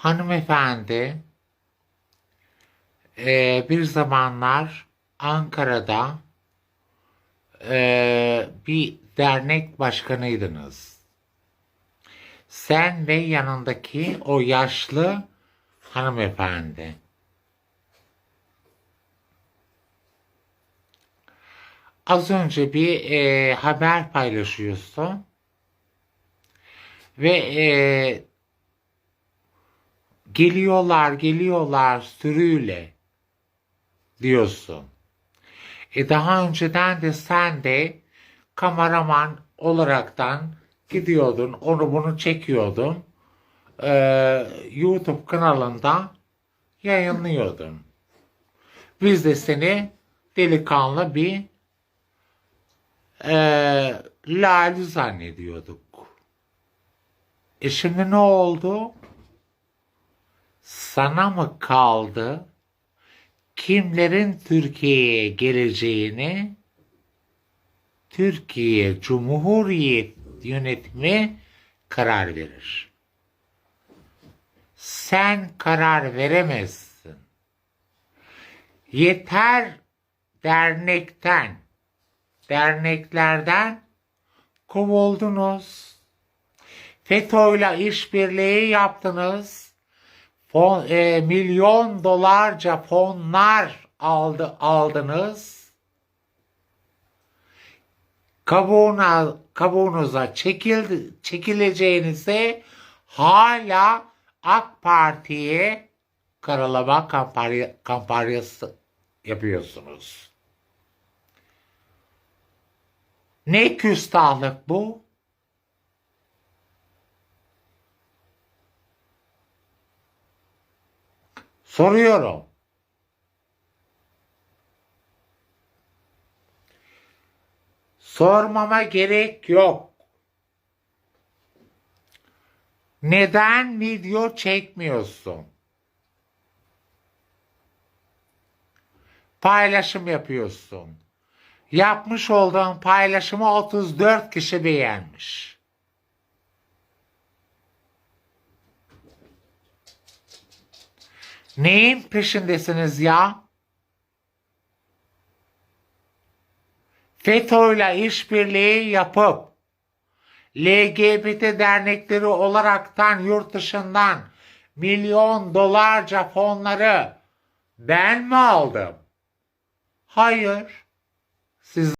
Hanımefendi eee, bir zamanlar Ankara'da eee, bir dernek başkanıydınız. Sen ve yanındaki o yaşlı hanımefendi. Az önce bir eee, haber paylaşıyorsun ve eee, geliyorlar geliyorlar sürüyle diyorsun. E daha önceden de sen de kameraman olaraktan gidiyordun, onu bunu çekiyordun. Ee, YouTube kanalında yayınlıyordun. Biz de seni delikanlı bir e, lali zannediyorduk. E şimdi ne oldu? Sana mı kaldı kimlerin Türkiye'ye geleceğini Türkiye Cumhuriyet yönetimi karar verir. Sen karar veremezsin. Yeter dernekten, derneklerden kovuldunuz. FETÖ'yle işbirliği yaptınız. Fon, e, milyon dolarca fonlar aldı aldınız. Kabuğuna, kabuğunuza çekildi, çekileceğinize hala AK Parti'ye karalama kampanya, kampanyası yapıyorsunuz. Ne küstahlık bu? Soruyorum. Sormama gerek yok. Neden video çekmiyorsun? Paylaşım yapıyorsun. Yapmış olduğun paylaşımı 34 kişi beğenmiş. Neyin peşindesiniz ya? FETÖ'yle işbirliği yapıp LGBT dernekleri olaraktan yurt dışından milyon dolarca fonları ben mi aldım? Hayır. Siz